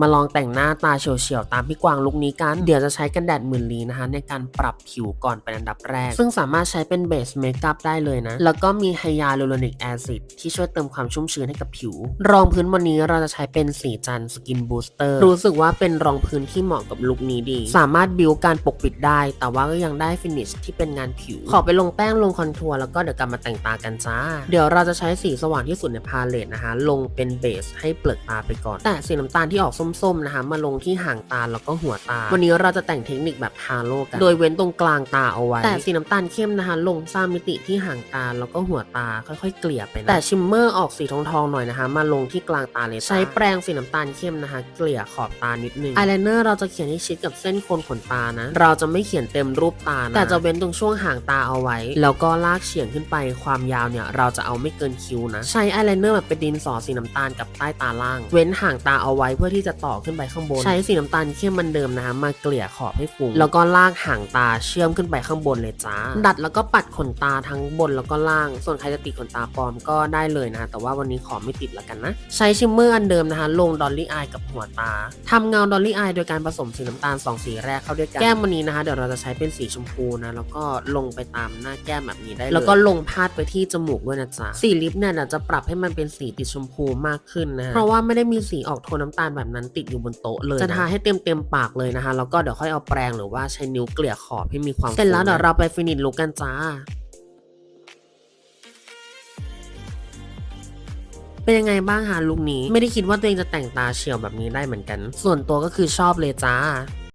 มาลองแต่งหน้าตาเฉียวๆตามพี่กวางลุคนี้กัน เดี๋ยวจะใช้กันแดดหมื่นลีนะคะ ในการปรับผิวก่อนเป็นอันดับแรก ซึ่งสามารถใช้เป็นเบสเมคอัพได้เลยนะ แล้วก็มีไฮยาลูโรนิกแอซิดที่ช่วยเติมความชุ่มชื้นให้กับผิว รองพื้นวันนี้เราจะใช้เป็นสีจันสกินบูสเตอร์รู้สึกว่าเป็นรองพื้นที่เหมาะกับลุคนี้ดี สามารถบิวการปกปิดได้ แต่ว่าก็ยังได้ฟินิชที่เป็นงานผิว ขอไปลงแป้งลงคอนทัวร์แล้วก็เดี๋ยวกลับมาแต่งตากันจ้า เดี๋ยวเราจะใช้สีสว่างที่สุดในพาเลตนะคะ ลงเป็นเบสให้เปลือกตาไปก่อน แต่สีน้ำตาลที่ออกส้มๆนะคะมาลงที่ห่างตาแล้วก็หัวตา วันนี้เราจะแต่งเทคนิคแบบฮาโลกัน โดยเว้นตรงกลางตาเอาไว้ แต่สีน้ำตาลเข้มนะคะ ลงสร้างมิติที่ห่างตาแล้วก็หัวตาค่อยๆ เกลี่ยไปนะแต่ชิมเมอร์ออกสีทองๆหน่อยนะคะ มาลงที่กลางตาเลยใช้แปรงสีน้ำตาลเข้มนะคะ เกลี่ยขอบตานิดนึงอายไลเนอร์เราจะเขียนให้ชิดกับเส้นโคนขนตานะ เราจะไม่เขียนเต็มรูปตานะแต่จะเว้นตรงช่วงห่างตาเอาไว้ แล้วก็ลากเฉียงขึ้นไปความยาวเนี่ยเราจะเอาไม่เกินคิ้วนะ ใช้อายไลเนอร์แบบเป็นดินสอสีน้ำตาลกับใต้ตาล่าง เว้นห่างตาเอาไว้เพื่อที่จะต่อขึ้นไปข้างบน ใช้สีน้ำตาลเข้มมันเดิมนะคะมาเกลี่ยขอบให้ฟุ้งแล้วก็ลากห่างตาเชื่อมขึ้นไปข้างบนเลยจ้า ดัดแล้วก็ปัดขนตาทั้งบนแล้วก็ล่าง ส่วนใครจะติดขนตาปลอมก็ได้เลยนะคะแต่ว่าวันนี้ขอไม่ติดละกันนะ ใช้ชิมเมอร์อันเดิมนะคะ ลงดอลลี่อายกับหัวตาทำเงาดอลลี่อายโดยการผสมสีน้ำตาลสองสีแรกเข้าด้วยกัน แก้มวันนี้นะคะ เดี๋ยวเราจะใช้เป็นสีชมพูนะ แล้วก็ลงไปตามหน้าแก้มแบบนี้ได้เลยแล้วก็ลงพาดไปที่จมูกด้วยนะจ๊ะ สีลิปเนี่ยเดี๋ยวจะปรับให้มันเป็นสีติดชมพูมากขึ้นนะ เพราะว่าไม่ได้มีสีออกโทนน้ำตาลแบบนั้นติดอยู่บนโต๊ะเลย จะทาให้เต็มเต็มๆปากเลยนะคะ แล้วก็เดี๋ยวค่อยเอาแปรงหรือว่าใช้นิ้วเกลี่ยขอบให้มีความเสร็จแล้วเดี๋ยวเราไปฟินิชลุกกันจ้าเป็นยังไงบ้างฮะลุคนี้ ไม่ได้คิดว่าตัวเองจะแต่งตาเฉียวแบบนี้ได้เหมือนกัน ส่วนตัวก็คือชอบเลยจ้า